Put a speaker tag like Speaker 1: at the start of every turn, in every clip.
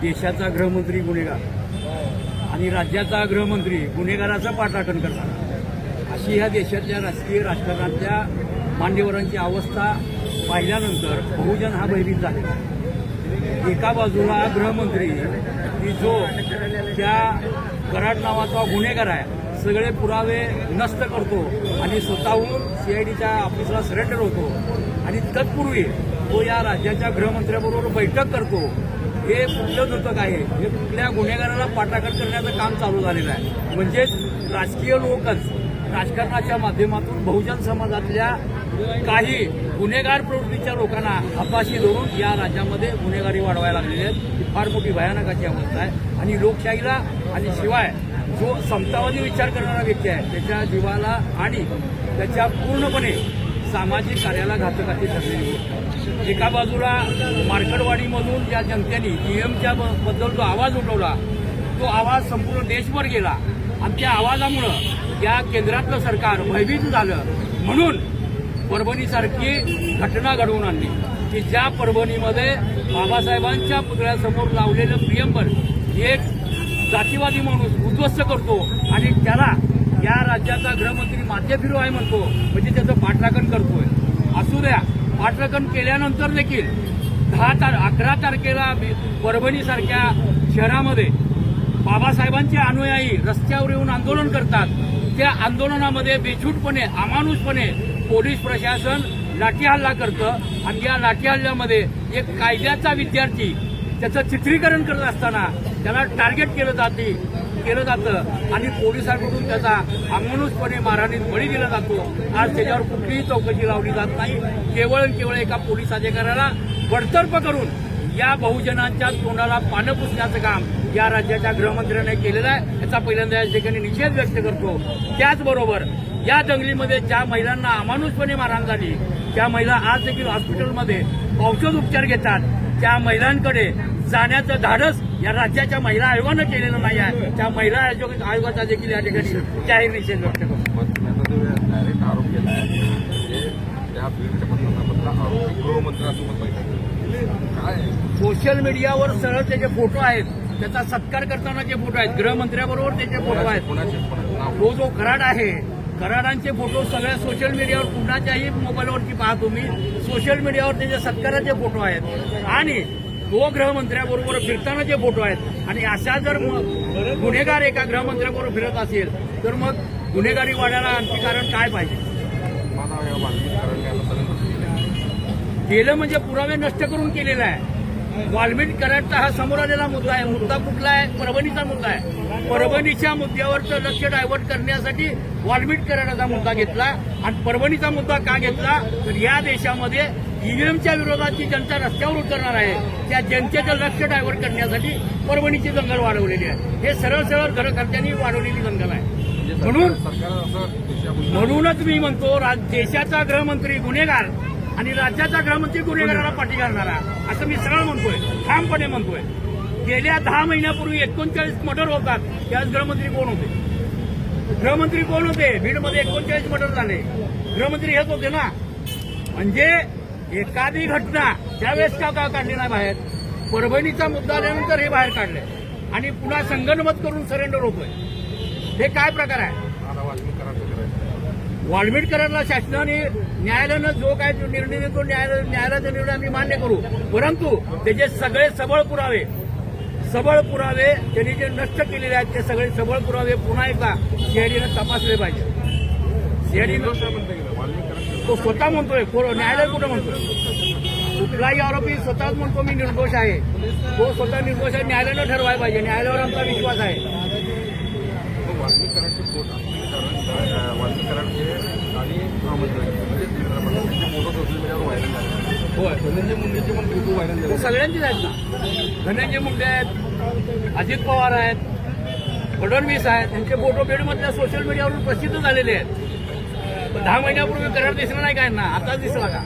Speaker 1: देशाचा गृहमंत्री गुन्हेगार आणि राज्याचा गृहमंत्री गुन्हेगाराचा पाठाटन करणार. अशी ह्या देशातल्या राजकीय राजकारणातल्या मान्यवरांची अवस्था पाहिल्यानंतर बहुजन हा भयभीत झालेला एका बाजूला गृहमंत्री की जो त्या कराड नावाचा गुन्हेगार आहे सगळे पुरावे नष्ट करतो आणि स्वतःहून सीआयडीच्या ऑफिसला सरेंडर होतो आणि तत्पूर्वी तो या राज्याच्या गृहमंत्र्याबरोबर बैठक करतो हे कुठलं दुतक आहे? हे कुठल्या गुन्हेगाराला पाठाघाट करण्याचं काम चालू झालेलं आहे? म्हणजेच राजकीय लोकच राजकारणाच्या माध्यमातून बहुजन समाजातल्या काही गुन्हेगार प्रवृत्तीच्या लोकांना हताशी धरून या राज्यामध्ये गुन्हेगारी वाढवायला लागलेली आहेत. ही फार मोठी भयानक अशी अवस्था आहे. आणि लोकशाहीला आणि शिवाय जो समतावादी विचार करणारा व्यक्ती आहे त्याच्या जीवाला आणि त्याच्या पूर्णपणे सामाजिक कार्याला घातकाची ठरलेली होती एका बाजूला मार्कडवाडीमधून ज्या जनतेने ईएमच्या बद्दल जो आवाज उठवला तो आवाज संपूर्ण देशभर गेला. आणि त्या आवाजामुळं या केंद्रातलं सरकार भयभीत झालं. म्हणून परभणीसारखी घटना घडवून आणली. की ज्या परभणीमध्ये बाबासाहेबांच्या पुतळ्यासमोर लावलेलं प्रियंबर एक जातीवादी माणूस उद्ध्वस्त करतो आणि त्याला या राज्याचा गृहमंत्री माध्य फिरू आहे म्हणतो म्हणजे त्याचं पाठराखण करतोय. असू द्या पाठराखण केल्यानंतर देखील दहा तार अकरा तारखेला परभणीसारख्या शहरामध्ये बाबासाहेबांचे अनुयायी रस्त्यावर येऊन आंदोलन करतात. त्या आंदोलनामध्ये बेछूटपणे अमानुषपणे पोलीस प्रशासन लाठी हल्ला करतं आणि या लाठी हल्ल्यामध्ये एक कायद्याचा विद्यार्थी त्याचं चित्रीकरण करत असताना त्याला टार्गेट केलं जाते. केलं जातं आणि पोलिसांकडून त्याचा अमानुषपणे मारहाणीत बळी दिला जातो. आज त्याच्यावर कुठलीही चौकशी लावली जात नाही. केवळ केवळ एका पोलीस अधिकाऱ्याला बडतर्फ करून या बहुजनांच्या तोंडाला पानं पुसण्याचं काम या राज्याच्या गृहमंत्र्याने केलेलं आहे. याचा पहिल्यांदा या ठिकाणी निषेध व्यक्त करतो. त्याचबरोबर या दंगलीमध्ये ज्या महिलांना अमानुषपणे मारहाण झाली त्या महिला आज देखील हॉस्पिटलमध्ये औषध उपचार घेतात. त्या महिलांकडे जाण्याचं धाडस या राज्याच्या महिला आयोगानं केलेलं नाही आहे. त्या महिला आयोग आयोगाचा देखील या ठिकाणी जाहीर निषेध व्यक्त करतो.
Speaker 2: आरोप केला
Speaker 1: सोशल मीडियावर सरळ त्याचे फोटो आहेत. त्याचा सत्कार करताना जे फोटो आहेत गृहमंत्र्याबरोबर त्याचे फोटो आहेत. तो जो कराड आहे कराडांचे फोटो सगळ्या सोशल मीडियावर कुणाच्याही मोबाईलवरती पाहा तुम्ही. सोशल मीडियावर त्याचे सत्काराचे फोटो आहेत. आणि तो गृहमंत्र्याबरोबर फिरतानाचे फोटो आहेत आणि अशा जर गुन्हेगार एका गृहमंत्र्याबरोबर फिरत असेल तर मग गुन्हेगारी वाढायला आणखी कारण काय पाहिजे? केलं म्हणजे पुरावे नष्ट करून केलेला आहे. वाल्मिक कराडचा हा समोर आलेला मुद्दा आहे. मुद्दा कुठला आहे? परभणीचा मुद्दा आहे. परभणीच्या मुद्द्यावरचं लक्ष डायव्हर्ट करण्यासाठी वाल्मिक कराडाचा मुद्दा घेतला. आणि परभणीचा मुद्दा का घेतला? तर या देशामध्ये ईव्हीएमच्या विरोधात जी जनता रस्त्यावर उतरणार आहे. त्या जनतेचं लक्ष डायव्हर्ट करण्यासाठी परभणीची दंगल वाढवलेली आहे. हे सरळ सरळ घरकर्त्यांनी वाढवलेली दंगल आहे. म्हणून
Speaker 2: असं देशामध्ये
Speaker 1: म्हणूनच मी म्हणतो देशाचा गृहमंत्री गुन्हेगार आणि राज्याचा गृहमंत्री गुन्हेगाराला पाठी घालणारा असं मी सरळ म्हणतोय ठामपणे म्हणतोय. गेल्या दहा महिन्यापूर्वी एकोणचाळीस मर्डर होतात. त्यावेळेस गृहमंत्री कोण होते? गृहमंत्री कोण होते? बीडमध्ये एकोणचाळीस मर्डर झाले. गृहमंत्री हेच होते ना. म्हणजे एखादी घटना त्यावेळेस का का काढली नाही बाहेर? परभणीचा मुद्दा आल्यानंतर हे बाहेर काढले आणि पुन्हा संगनमत करून सरेंडर होतोय. हे काय प्रकार आहे? करायला शासनाने न्यायालयानं जो काय निर्णय देतो न्यायालय न्यायालयाचा निर्णय आम्ही मान्य करू. परंतु त्याचे सगळे सबळ पुरावे सबळ पुरावे त्यांनी जे नष्ट केलेले आहेत ते सगळे सबळ पुरावे पुन्हा एकदा सीआयडीनं तपासले पाहिजे. सीआयडीनं तो स्वतः म्हणतोय न्यायालय कुठं म्हणतोय? कुठलाही आरोपी स्वतःच म्हणतो मी निर्दोष आहे. तो स्वतः निर्दोष आहे न्यायालयानं ठरवायला पाहिजे. न्यायालयावर आमचा विश्वास आहे.
Speaker 2: म्हणजे
Speaker 1: होय
Speaker 2: धनंजय मुंडेची पण फोटो व्हायरल
Speaker 1: तो
Speaker 2: झाले
Speaker 1: सगळ्यांचीच आहेत ना? धनंजय मुंडे आहेत अजित पवार आहेत फडणवीस आहेत त्यांचे फोटो बीडमधल्या सोशल मीडियावरून प्रसिद्ध झालेले आहेत. दहा महिन्यापूर्वी करार दिसला नाही काय ना आताच दिसला का?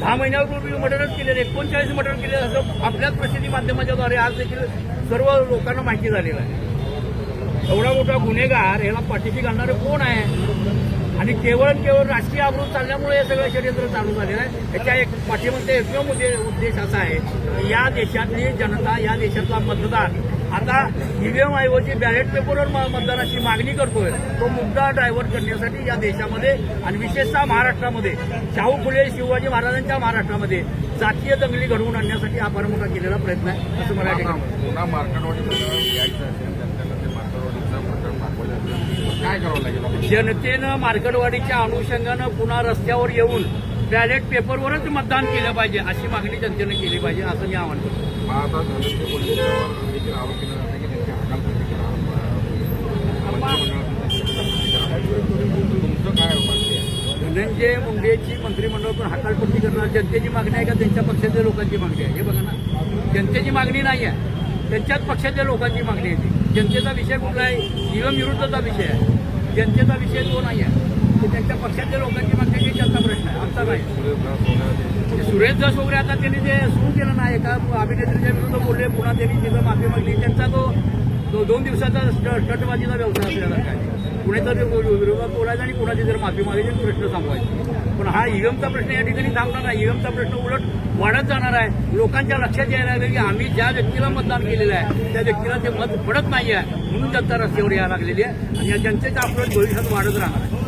Speaker 1: दहा महिन्यापूर्वी मर्डरच केलेले एकोणचाळीस मर्डर केले असं आपल्याच प्रसिद्धी माध्यमाच्याद्वारे आज देखील सर्व लोकांना माहिती झालेलं आहे. एवढा मोठा गुन्हेगार याला पाठीशी घालणारे कोण आहे? आणि केवळ केवळ राजकीय आवृत्त चालल्यामुळे हे सगळं षडयंत्र चालू झालेलं आहे त्याच्या एक पाठीमध्ये एकमेव मुद्दे उद्देश असा आहे की या देशातली जनता या देशातला मतदार आता ईव्हीएम ऐवजी बॅलेट पेपरवर मतदानाची मागणी करतोय तो मुद्दा डायव्हर्ट करण्यासाठी या देशामध्ये आणि विशेषतः महाराष्ट्रामध्ये शाहू फुले शिवाजी महाराजांच्या महाराष्ट्रामध्ये जातीय दंगली घडवून आणण्यासाठी हा फार मोठा केलेला प्रयत्न आहे असं मला वाटतं.
Speaker 2: काय करावं लागेल आपल्याला?
Speaker 1: जनतेनं मार्केटवाडीच्या अनुषंगानं पुन्हा रस्त्यावर येऊन बॅलेट पेपरवरच मतदान केलं पाहिजे अशी मागणी जनतेनं केली पाहिजे असं मी आवाहन करतो.
Speaker 2: धनंजय
Speaker 1: मुंडेची मंत्रिमंडळातून हकालपट्टी करणार. जनतेची मागणी आहे का त्यांच्या पक्षाच्या लोकांची मागणी आहे? हे बघा ना. जनतेची मागणी नाही आहे. त्यांच्याच पक्षाच्या लोकांची मागणी आहे ती. जनतेचा विषय कुठला आहे? ईव्हीएम विरुद्धचा विषय आहे. जनतेचा विषय तो नाही आहे. ते त्यांच्या पक्षातल्या लोकांची मागणी त्यांचा प्रश्न आहे. आमचा नाही.
Speaker 2: म्हणजे सुरेश दास वगैरे
Speaker 1: सुरेश वगैरे आता त्यांनी ते सुरू केलं नाही एका अभिनेत्रीच्या विरुद्ध बोलले पुन्हा त्यांनी तिथं माफी मागली. त्यांचा तो तो दोन दिवसाचा स्टटबाजीचा व्यवसाय असलेला काय? कुणीतरी विरोधात बोलायचं आणि कुणाची जर माफी मागायची प्रश्न संपवायचे पण हा ईव्हीएमचा प्रश्न या ठिकाणी थांबणार नाही. ईव्हीएमचा प्रश्न उलट वाढत जाणार आहे. लोकांच्या लक्षात यायला लागलं की आम्ही ज्या व्यक्तीला मतदान केलेलं आहे त्या व्यक्तीला ते मत पडत नाही आहे म्हणून जनता रस्त्यावर यायला लागलेली आहे आणि या जनतेचा आपलं भविष्यात वाढत राहणार आहे.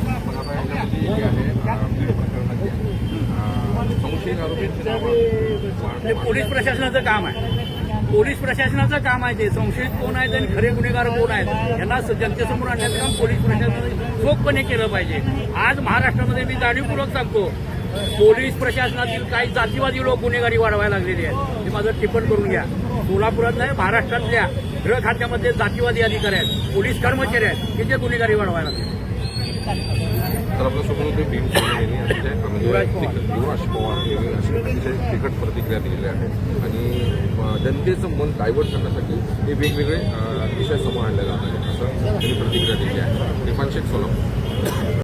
Speaker 1: ते पोलीस प्रशासनाचं काम आहे. पोलीस प्रशासनाचं काम आहे ते. संशयित कोण आहेत आणि खरे गुन्हेगार कोण आहेत? यांना जनतेसमोर आणण्याचं काम पोलीस प्रशासनाचं चोखपणे केलं पाहिजे. आज महाराष्ट्रामध्ये मी जाणीवपूर्वक सांगतो पोलीस प्रशासनातील काही जातीवादी लोक गुन्हेगारी वाढवायला लागलेली आहेत. हे माझं टिप्पण करून घ्या. सोलापुरात नाही महाराष्ट्रातल्या गृह खात्यामध्ये जातीवादी अधिकारी आहेत पोलीस कर्मचारी आहेत की जे गुन्हेगारी वाढवायला लागले?
Speaker 2: तर आपल्यासोबत होते भीम सोने यांनी अतिशय म्हणजे
Speaker 1: युवराज पवार.
Speaker 2: यांनी अशी अतिशय प्रतिक्रिया दिलेल्या आहेत. आणि जनतेचं मन डायव्हर्ट करण्यासाठी हे वेगवेगळे विषय समोर आणले जात आहेत. असं त्यांनी प्रतिक्रिया दिली आहे. दीपांशेख सोलम